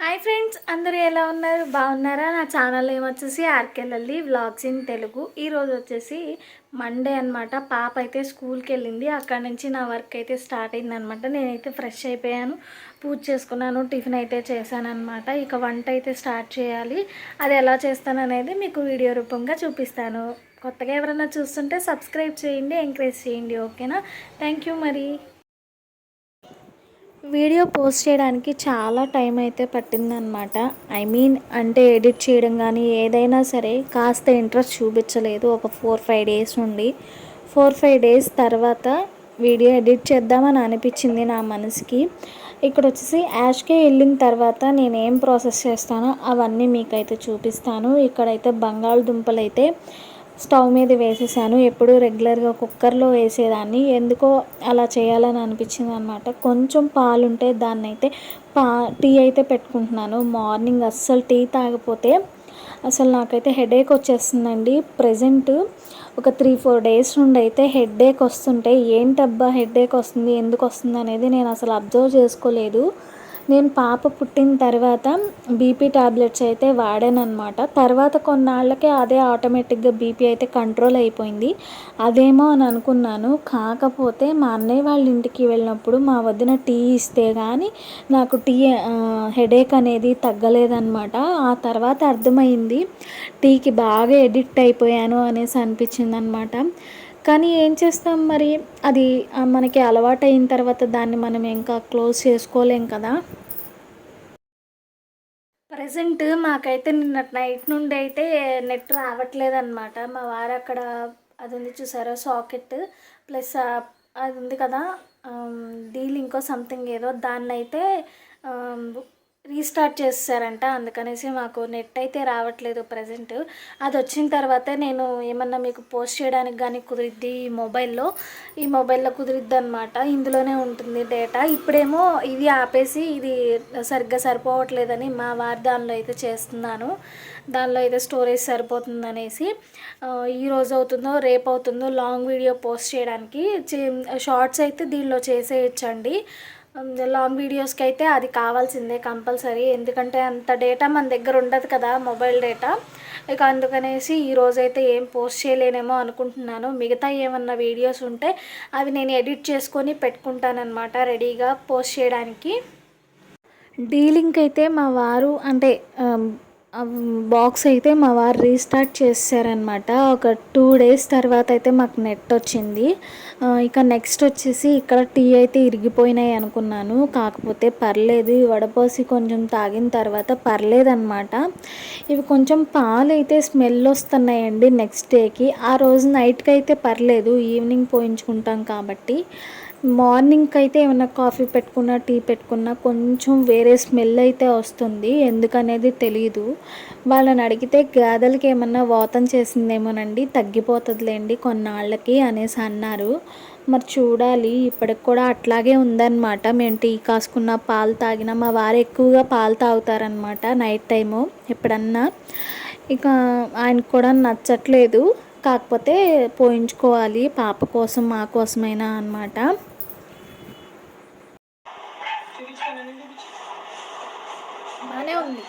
Hi friends అందరూ ఎలా ఉన్నారు? బాగున్నారా? నా ఛానల్ ఏమొచ్చేసి ఆర్కెళ్ళి వ్లాగ్స్ ఇన్ తెలుగు. ఈరోజు వచ్చేసి మండే అనమాట పాప అయితే స్కూల్కి వెళ్ళింది. అక్కడ నుంచి నా వర్క్ అయితే స్టార్ట్ అయింది అనమాట నేనైతే ఫ్రెష్ అయిపోయాను. పూజ చేసుకున్నాను టిఫిన్ అయితే చేశాను అనమాట ఇక వంట అయితే స్టార్ట్ చేయాలి. అది ఎలా చేస్తాను అనేది మీకు వీడియో రూపంగా చూపిస్తాను. కొత్తగా ఎవరైనా చూస్తుంటే సబ్స్క్రైబ్ చేయండి ఎంకరేజ్ చేయండి. ఓకేనా? థ్యాంక్ యూ మరి. వీడియో పోస్ట్ చేయడానికి చాలా టైం అయితే పట్టిందనమాట ఐ మీన్ అంటే ఎడిట్ చేయడం కానీ ఏదైనా సరే కాస్త ఇంట్రెస్ట్ చూపించలేదు ఒక ఫోర్ ఫైవ్ డేస్ నుండి. ఫోర్ ఫైవ్ డేస్ తర్వాత వీడియో ఎడిట్ చేద్దామని అనిపించింది నా మనసుకి. ఇక్కడ వచ్చేసి యాష్కే వెళ్ళిన తర్వాత నేను ఏం ప్రాసెస్ చేస్తానో అవన్నీ మీకైతే చూపిస్తాను. ఇక్కడైతే బంగాళదుంపలు అయితే స్టవ్ మీద వేసేసాను. ఎప్పుడు రెగ్యులర్గా కుక్కర్లో వేసేదాన్ని. ఎందుకో అలా చేయాలని అనిపించింది అనమాట కొంచెం పాలు ఉంటే దాన్ని అయితే పా టీ అయితే పెట్టుకుంటున్నాను. మార్నింగ్ అస్సలు టీ తాగపోతే అసలు నాకైతే హెడేక్ వచ్చేస్తుందండి. ప్రజెంట్ ఒక త్రీ ఫోర్ డేస్ నుండి అయితే హెడేక్ వస్తుంటే ఏంటబ్బా హెడేక్ వస్తుంది ఎందుకు వస్తుంది అనేది నేను అసలు అబ్జర్వ్ చేసుకోలేదు. నేను పాప పుట్టిన తర్వాత బీపీ టాబ్లెట్స్ అయితే వాడానమాట తర్వాత కొన్నాళ్ళకే అదే ఆటోమేటిక్గా బీపీ అయితే కంట్రోల్ అయిపోయింది. అదేమో అని అనుకున్నాను. కాకపోతే మా అన్నయ్య వాళ్ళ ఇంటికి వెళ్ళినప్పుడు మా వదిన టీ ఇస్తే కానీ నాకు టీ హెడేక్ అనేది తగ్గలేదన్నమాట. ఆ తర్వాత అర్థమైంది. టీకి బాగా ఎడిక్ట్ అయిపోయాను అనేసి అనిపించింది అనమాట కానీ ఏం చేస్తాం మరి? అది మనకి అలవాటు అయిన తర్వాత దాన్ని మనం ఇంకా క్లోజ్ చేసుకోలేం కదా? ప్రజెంట్ మాకైతే నిన్న నైట్ నుండి అయితే నెట్ రావట్లేదు అనమాట మా వారు అక్కడ అది ఉంది చూసారా సాకెట్ ప్లస్ అది ఉంది కదా డీల్ ఇంకో సంథింగ్ ఏదో దాన్ని అయితే రీస్టార్ట్ చేస్తారంట. అందుకనేసి మాకు నెట్ అయితే రావట్లేదు ప్రజెంట్ అది వచ్చిన తర్వాతే నేను ఏమన్నా మీకు పోస్ట్ చేయడానికి కానీ కుదిరిద్ది ఈ మొబైల్లో ఈ మొబైల్లో కుదిరిద్ది అనమాట ఇందులోనే ఉంటుంది డేటా ఇప్పుడేమో ఇది ఆపేసి ఇది సరిగ్గా సరిపోవట్లేదని మా వారి దానిలో అయితే చేస్తున్నాను. దానిలో అయితే స్టోరేజ్ సరిపోతుంది అనేసి ఈ రోజు అవుతుందో రేపు అవుతుందో లాంగ్ వీడియో పోస్ట్ చేయడానికి షార్ట్స్ అయితే దీనిలో చేసేయచ్చండి. లాంగ్ వీడియోస్కి అయితే అది కావాల్సిందే కంపల్సరీ. ఎందుకంటే అంత డేటా మన దగ్గర ఉండదు కదా మొబైల్ డేటా ఇక అందుకనేసి ఈరోజైతే ఏం పోస్ట్ చేయలేనేమో అనుకుంటున్నాను. మిగతా ఏమన్నా వీడియోస్ ఉంటే అవి నేను ఎడిట్ చేసుకొని పెట్టుకుంటానమాట రెడీగా పోస్ట్ చేయడానికి. డీలింక్ అయితే మా వారు అంటే బాక్స్ అయితే మా వారు రీస్టార్ట్ చేశారనమాట ఒక టూ డేస్ తర్వాత అయితే మాకు నెట్ వచ్చింది. ఇక నెక్స్ట్ వచ్చేసి ఇక్కడ టీ అయితే ఇరిగిపోయినాయి అనుకున్నాను. కాకపోతే పర్లేదు వడపోసి కొంచెం తాగిన తర్వాత పర్లేదన్నమాట. ఇవి కొంచెం పాలు అయితే స్మెల్ వస్తున్నాయండి నెక్స్ట్ డేకి ఆ రోజు నైట్కి అయితే పర్లేదు ఈవినింగ్ పోయించుకుంటాం కాబట్టి. మార్నింగ్కి అయితే ఏమైనా కాఫీ పెట్టుకున్నా టీ పెట్టుకున్నా కొంచెం వేరే స్మెల్ అయితే వస్తుంది ఎందుకనేది తెలియదు వాళ్ళని అడిగితే గాదలకి ఏమన్నా వాతం చేసిందేమోనండి తగ్గిపోతుందిలేండి కొన్నాళ్ళకి అనేసి అన్నారు. మరి చూడాలి. ఇప్పటికి కూడా అట్లాగే ఉందన్నమాట. మేము టీ కాసుకున్న పాలు తాగిన మా వారు ఎక్కువగా పాలు తాగుతారనమాట నైట్ టైము ఎప్పుడన్నా. ఇక ఆయనకు కూడా నచ్చట్లేదు. కాకపోతే పోయించుకోవాలి. పాప కోసం మా కోసమైనా అనమాట బాగానే ఉంది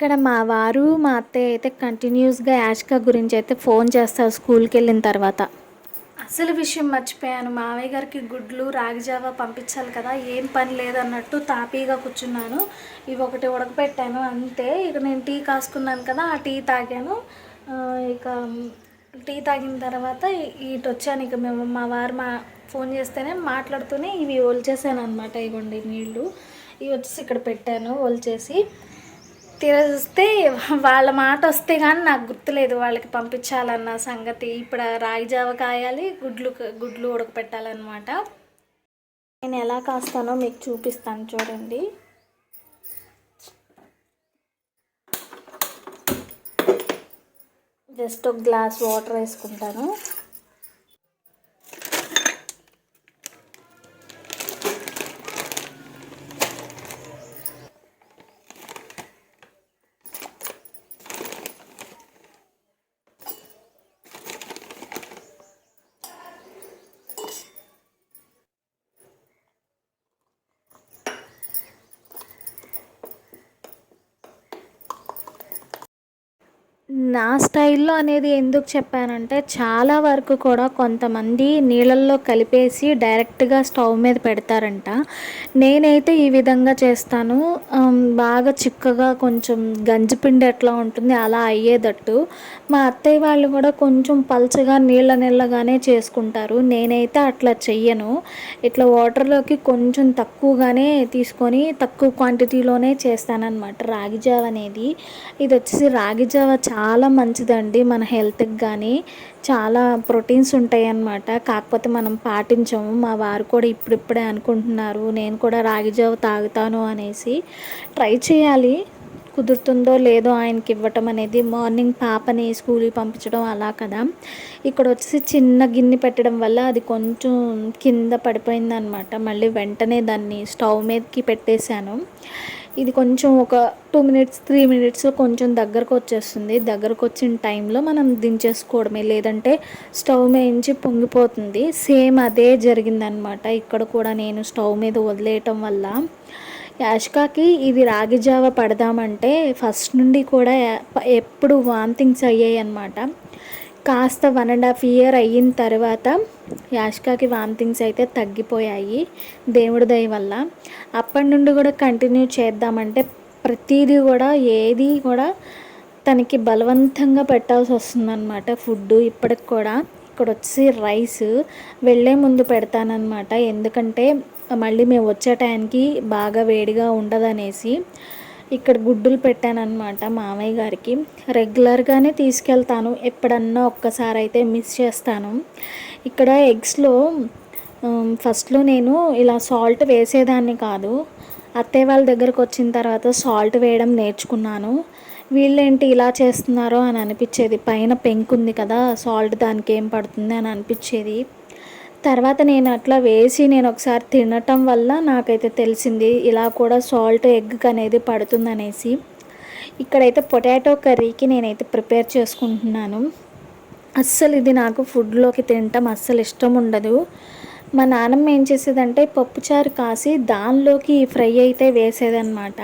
ఇక్కడ మా వారు మా అత్తయ్య అయితే కంటిన్యూస్గా యాష్కా గురించి అయితే ఫోన్ చేస్తారు స్కూల్కి వెళ్ళిన తర్వాత. అసలు విషయం మర్చిపోయాను. మావయ్య గారికి గుడ్లు రాగిజావ పంపించాలి కదా ఏం పని లేదన్నట్టు తాపీగా కూర్చున్నాను. ఇవి ఒకటి ఉడకపెట్టాను అంతే. ఇక నేను టీ కాసుకున్నాను కదా ఆ టీ తాగాను. ఇక టీ తాగిన తర్వాత ఇటు వచ్చాను. ఇక మేము మా వారు మా ఫోన్ చేస్తేనే మాట్లాడుతూనే ఇవి ఓల్చేసాను అనమాట ఇవ్వండి నీళ్ళు. ఇవి వచ్చేసి ఇక్కడ పెట్టాను ఓల్చేసి తిరస్తే వాళ్ళ మాట వస్తే కానీ నాకు గుర్తులేదు వాళ్ళకి పంపించాలన్న సంగతి. ఇప్పుడు రాగి జావ కాయాలి గుడ్లు గుడ్లు ఉడకపెట్టాలన్నమాట. నేను ఎలా కాస్తానో మీకు చూపిస్తాను చూడండి. జస్ట్ ఒక గ్లాస్ వాటర్ వేసుకుంటాను. నా స్టైల్లో అనేది ఎందుకు చెప్పానంటే చాలా వరకు కూడా కొంతమంది నీళ్ళల్లో కలిపేసి డైరెక్ట్గా స్టవ్ మీద పెడతారంట. నేనైతే ఈ విధంగా చేస్తాను. బాగా చిక్కగా కొంచెం గంజిపిండి ఎట్లా ఉంటుంది అలా అయ్యేటట్టు. మా అత్తయ్య వాళ్ళు కూడా కొంచెం పల్చగా నీళ్ళ నీళ్ళగానే చేసుకుంటారు. నేనైతే అట్లా చెయ్యను. ఇట్లా వాటర్లోకి కొంచెం తక్కువగానే తీసుకొని తక్కువ క్వాంటిటీలోనే చేస్తానన్నమాట రాగి జావ అనేది. ఇది వచ్చేసి రాగి జావ చాలా మంచిదండి మన హెల్త్కి కానీ చాలా ప్రోటీన్స్ ఉంటాయి అన్నమాట కాకపోతే మనం పాటించము. మా వారు కూడా ఇప్పుడిప్పుడే అనుకుంటున్నారు నేను కూడా రాగి జావ తాగుతాను అనేసి. ట్రై చేయాలి. కుదురుతుందో లేదో ఆయనకి ఇవ్వటం అనేది మార్నింగ్ పాపని స్కూల్కి పంపించడం అలా కదా. ఇక్కడ వచ్చేసి చిన్న గిన్నె పెట్టడం వల్ల అది కొంచెం కింద పడిపోయిందనమాట మళ్ళీ వెంటనే దాన్ని స్టవ్ మీదకి పెట్టేశాను. ఇది కొంచెం ఒక టూ మినిట్స్ త్రీ మినిట్స్ కొంచెం దగ్గరకు వచ్చేస్తుంది. దగ్గరకు వచ్చిన టైంలో మనం దించేసుకోవడమే. లేదంటే స్టవ్ మేయించి పొంగిపోతుంది. సేమ్ అదే జరిగిందనమాట ఇక్కడ కూడా నేను స్టవ్ మీద వదిలేయటం వల్ల. యాష్కాకి ఇది రాగి జావ పడదామంటే ఫస్ట్ నుండి కూడా ఎప్పుడు వాంతింగ్స్ అయ్యాయి అనమాట కాస్త వన్ అండ్ హాఫ్ ఇయర్ అయిన తర్వాత యాష్కాకి వామిటింగ్స్ అయితే తగ్గిపోయాయి దేవుడి దయ వల్ల. అప్పటి నుండి కూడా కంటిన్యూ చేద్దామంటే ప్రతిదీ కూడా ఏది కూడా తనకి బలవంతంగా పెట్టాల్సి వస్తుందన్నమాట. ఫుడ్ ఇప్పటికి కూడా. ఇక్కడ వచ్చి రైస్ వెళ్ళే ముందు పెడతానన్నమాట. ఎందుకంటే మళ్ళీ మేము వచ్చే టైంకి బాగా వేడిగా ఉండదనేసి. ఇక్కడ గుడ్డులు పెట్టానన్నమాట మామయ్య గారికి. రెగ్యులర్గానే తీసుకెళ్తాను. ఎప్పుడన్నా ఒక్కసారి అయితే మిస్ చేస్తాను. ఇక్కడ ఎగ్స్లో ఫస్ట్లో నేను ఇలా సాల్ట్ వేసేదాన్ని కాదు. అత్తయ్య వాళ్ళ దగ్గరకు వచ్చిన తర్వాత సాల్ట్ వేయడం నేర్చుకున్నాను. వీళ్ళేంటి ఇలా చేస్తున్నారో అని అనిపించేది. పైన పెంకు ఉంది కదా సాల్ట్ దానికి ఏం పడుతుంది అని అనిపించేది. తర్వాత నేను అట్లా వేసి నేను ఒకసారి తినటం వల్ల నాకైతే తెలిసింది ఇలా కూడా సాల్ట్ ఎగ్ అనేది పడుతుందనేసి. ఇక్కడైతే పొటాటో కర్రీకి నేనైతే ప్రిపేర్ చేసుకుంటున్నాను. అస్సలు ఇది నాకు ఫుడ్లోకి తినటం అస్సలు ఇష్టం ఉండదు. మా నాన్నమ్మ ఏం చేసేదంటే పప్పుచారు కాసి దానిలోకి ఫ్రై అయితే వేసేదన్నమాట.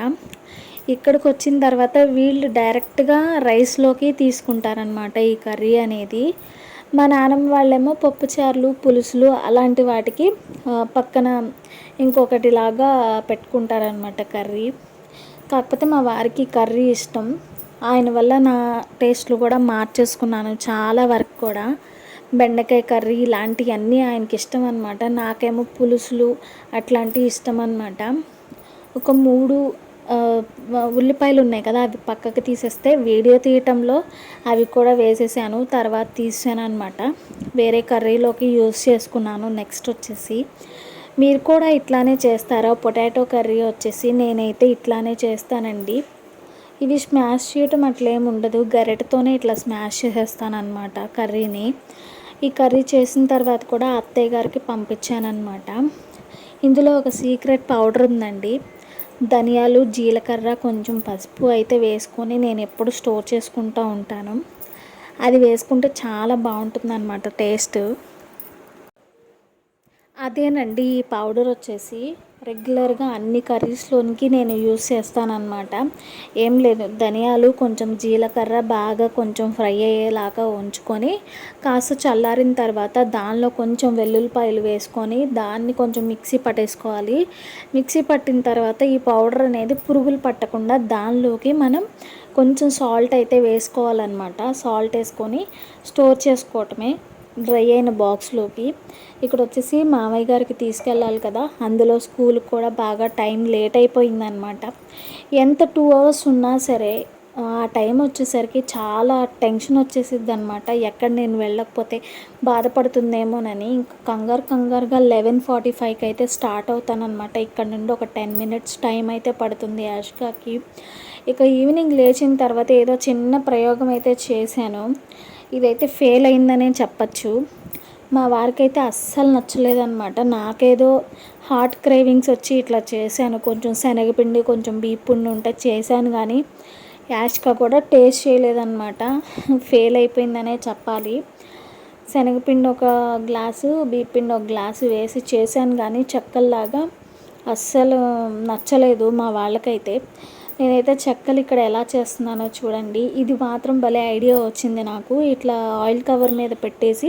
ఇక్కడికి వచ్చిన తర్వాత వీళ్ళు డైరెక్ట్గా రైస్లోకి తీసుకుంటారనమాట ఈ కర్రీ అనేది. మా నాన్నమ్మ వాళ్ళేమో పప్పుచారులు పులుసులు అలాంటి వాటికి పక్కన ఇంకొకటి లాగా పెట్టుకుంటారనమాట కర్రీ. కాకపోతే మా వారికి కర్రీ ఇష్టం. ఆయన వల్ల నా టేస్ట్లు కూడా మార్చేసుకున్నాను చాలా వరకు కూడా. బెండకాయ కర్రీ ఇలాంటివన్నీ ఆయనకి ఇష్టం అనమాట నాకేమో పులుసులు అట్లాంటివి ఇష్టం అనమాట ఒక మూడు ఉల్లిపాయలు ఉన్నాయి కదా అవి పక్కకి తీసేస్తే వీడియో తీయటంలో అవి కూడా వేసేసాను తర్వాత తీసాను అనమాట వేరే కర్రీలోకి యూస్ చేసుకున్నాను నెక్స్ట్ వచ్చేసి. మీరు కూడా ఇట్లానే చేస్తారా? పొటాటో కర్రీ వచ్చేసి నేనైతే ఇట్లానే చేస్తానండి. ఇవి స్మాష్ చేయటం అట్లేం ఉండదు గరెటతోనే ఇట్లా స్మాష్ చేసేస్తానమాట అనమాట కర్రీని. ఈ కర్రీ చేసిన తర్వాత కూడా అత్తయ్య గారికి పంపించానమాట ఇందులో ఒక సీక్రెట్ పౌడర్ ఉందండి. ధనియాలు జీలకర్ర కొంచెం పసుపు అయితే వేసుకొని నేను ఎప్పుడు స్టోర్ చేసుకుంటూ ఉంటాను. అది వేసుకుంటే చాలా బాగుంటుంది అనమాట టేస్ట్. అదేనండి ఈ పౌడర్ వచ్చేసి రెగ్యులర్గా అన్ని కర్రీస్లోనికి నేను యూస్ చేస్తానన్నమాట. ఏం లేదు ధనియాలు కొంచెం జీలకర్ర బాగా కొంచెం ఫ్రై అయ్యేలాగా ఉంచుకొని కాస్త చల్లారిన తర్వాత దానిలో కొంచెం వెల్లుల్లిపాయలు వేసుకొని దాన్ని కొంచెం మిక్సీ పట్టేసుకోవాలి. మిక్సీ పట్టిన తర్వాత ఈ పౌడర్ అనేది పురుగులు పట్టకుండా దానిలోకి మనం కొంచెం సాల్ట్ అయితే వేసుకోవాలన్నమాట. సాల్ట్ వేసుకొని స్టోర్ చేసుకోవటమే. డ్రై అయిన బాక్స్లోకి ఇక్కడ వచ్చేసి మామయ్య గారికి తీసుకెళ్ళాలి కదా. అందులో స్కూల్కి కూడా బాగా టైం లేట్ అయిపోయిందనమాట. ఎంత టూ అవర్స్ ఉన్నా సరే ఆ టైం వచ్చేసరికి చాలా టెన్షన్ వచ్చేసిద్ది అనమాట ఎక్కడ నేను వెళ్ళకపోతే బాధపడుతుందేమోనని. ఇంకా కంగారు కంగారుగా లెవెన్ ఫార్టీ ఫైవ్కి అయితే స్టార్ట్ అవుతానమాట ఇక్కడ నుండి ఒక టెన్ మినిట్స్ టైం అయితే పడుతుంది యాష్కాకి. ఇక ఈవినింగ్ లేచిన తర్వాత ఏదో చిన్న ప్రయోగం అయితే చేశాను. ఇదైతే ఫెయిల్ అయిందనే చెప్పచ్చు. మా వారికి అయితే అస్సలు నచ్చలేదన్నమాట. నాకేదో హార్ట్ క్రేవింగ్స్ వచ్చి ఇట్లా చేశాను. కొంచెం శనగపిండి కొంచెం బీపుండి ఉంటే చేశాను కానీ యాష్గా కూడా టేస్ట్ చేయలేదన్నమాట. ఫెయిల్ అయిపోయిందనే చెప్పాలి. శనగపిండి ఒక గ్లాసు బీపిండి ఒక గ్లాసు వేసి చేశాను కానీ చెక్కల్లాగా అస్సలు నచ్చలేదు మా వాళ్ళకైతే. నేనైతే చెక్కలు ఇక్కడ ఎలా చేస్తున్నానో చూడండి. ఇది మాత్రం భలే ఐడియా వచ్చింది నాకు. ఇట్లా ఆయిల్ కవర్ మీద పెట్టేసి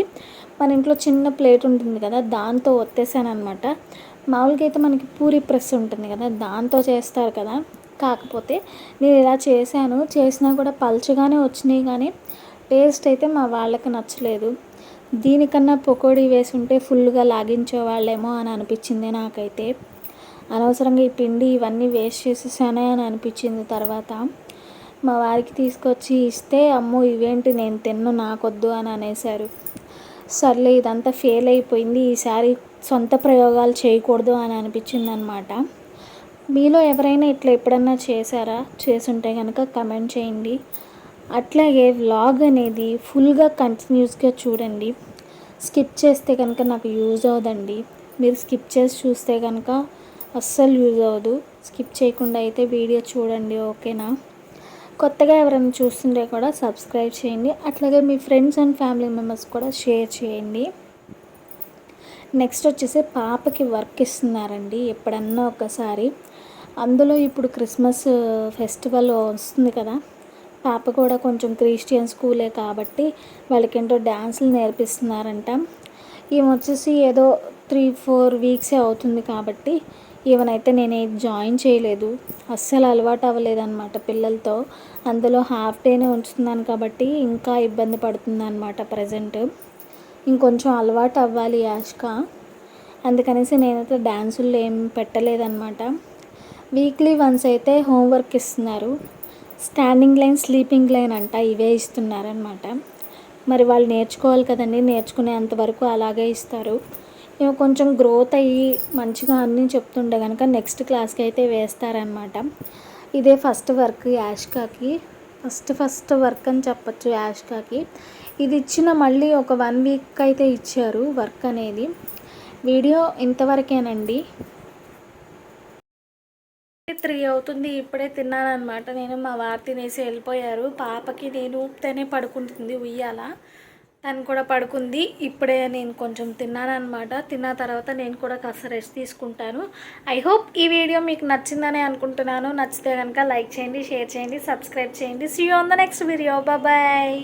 మన ఇంట్లో చిన్న ప్లేట్ ఉంటుంది కదా దాంతో ఒత్తేసాను అనమాట మామూలుగా అయితే మనకి పూరి ప్రెస్ ఉంటుంది కదా దాంతో చేస్తారు కదా. కాకపోతే నేను ఇలా చేశాను. చేసినా కూడా పల్చగానే వచ్చినాయి కానీ టేస్ట్ అయితే మా వాళ్ళకి నచ్చలేదు. దీనికన్నా పకోడీ వేసి ఉంటే ఫుల్గా లాగించేవాళ్ళేమో అని అనిపించింది నాకైతే. అనవసరంగా ఈ పిండి ఇవన్నీ వేస్ట్ చేసేసానే అని అనిపించింది తర్వాత. మా వారికి తీసుకొచ్చి ఇస్తే అమ్మో ఇవేంటి నేను తిన్ను నాకొద్దు అని అనేసారు సర్లే ఇదంతా ఫెయిల్ అయిపోయింది ఈసారి సొంత ప్రయోగాలు చేయకూడదు అని అనిపించింది అనమాట మీలో ఎవరైనా ఇట్లా ఎప్పుడన్నా చేశారా? చేసుంటే కనుక కమెంట్ చేయండి. అట్లాగే వ్లాగ్ అనేది ఫుల్గా కంటిన్యూస్గా చూడండి. స్కిప్ చేస్తే కనుక నాకు యూజ్ అవ్వదండి. మీరు స్కిప్ చేసి చూస్తే కనుక అస్సలు యూజ్ అవ్వదు. స్కిప్ చేయకుండా అయితే వీడియో చూడండి ఓకేనా? కొత్తగా ఎవరైనా చూస్తుంటే కూడా సబ్స్క్రైబ్ చేయండి. అట్లాగే మీ ఫ్రెండ్స్ అండ్ ఫ్యామిలీ మెంబర్స్ కూడా షేర్ చేయండి. నెక్స్ట్ వచ్చేసి పాపకి వర్క్ ఇస్తున్నారండి ఎప్పుడన్నా ఒకసారి. అందులో ఇప్పుడు క్రిస్మస్ ఫెస్టివల్ వస్తుంది కదా. పాప కూడా కొంచెం క్రిస్టియన్ స్కూలే కాబట్టి వాళ్ళకేంటో డ్యాన్సులు నేర్పిస్తున్నారంట. ఈమె వచ్చేసి ఏదో త్రీ ఫోర్ వీక్సే అవుతుంది కాబట్టి ఈవెనైతే నేను జాయిన్ చేయలేదు. అస్సలు అలవాటు అవ్వలేదన్నమాట పిల్లలతో. అందులో హాఫ్ డేనే ఉంచుతున్నాను కాబట్టి ఇంకా ఇబ్బంది పడుతుంది అనమాట ప్రజెంట్. ఇంకొంచెం అలవాటు అవ్వాలి యాష్క. అందుకనేసి నేనైతే డ్యాన్సులు ఏం పెట్టలేదన్నమాట. వీక్లీ వన్స్ అయితే హోంవర్క్ ఇస్తున్నారు. స్టాండింగ్ లైన్ స్లీపింగ్ లైన్ అంట ఇవే ఇస్తున్నారనమాట మరి వాళ్ళు నేర్చుకోవాలి కదండి నేర్చుకునేంత వరకు అలాగే ఇస్తారు. ఇవి కొంచెం గ్రోత్ అయ్యి మంచిగా అన్నీ చెప్తుండే కనుక నెక్స్ట్ క్లాస్కి అయితే వేస్తారనమాట ఇదే ఫస్ట్ వర్క్ యాష్కాకి. ఫస్ట్ ఫస్ట్ వర్క్ అని చెప్పచ్చు యాష్కాకి. ఇది ఇచ్చిన మళ్ళీ ఒక వన్ వీక్ అయితే ఇచ్చారు వర్క్ అనేది. వీడియో ఇంతవరకేనండి. త్రీ అవుతుంది ఇప్పుడే తిన్నానమాట నేను మా వారు తినేసి వెళ్ళిపోయారు. పాపకి నేను ఊపితేనే పడుకుంటుంది ఉయ్యాల. తను కూడా పడుకుంది. ఇప్పుడే నేను కొంచెం తిన్నానమాట తిన్న తర్వాత నేను కూడా కాస్త రెస్ట్ తీసుకుంటాను. ఐ హోప్ ఈ వీడియో మీకు నచ్చిందని అనుకుంటున్నాను. నచ్చితే కనుక లైక్ చేయండి షేర్ చేయండి సబ్స్క్రైబ్ చేయండి. See on the next video bye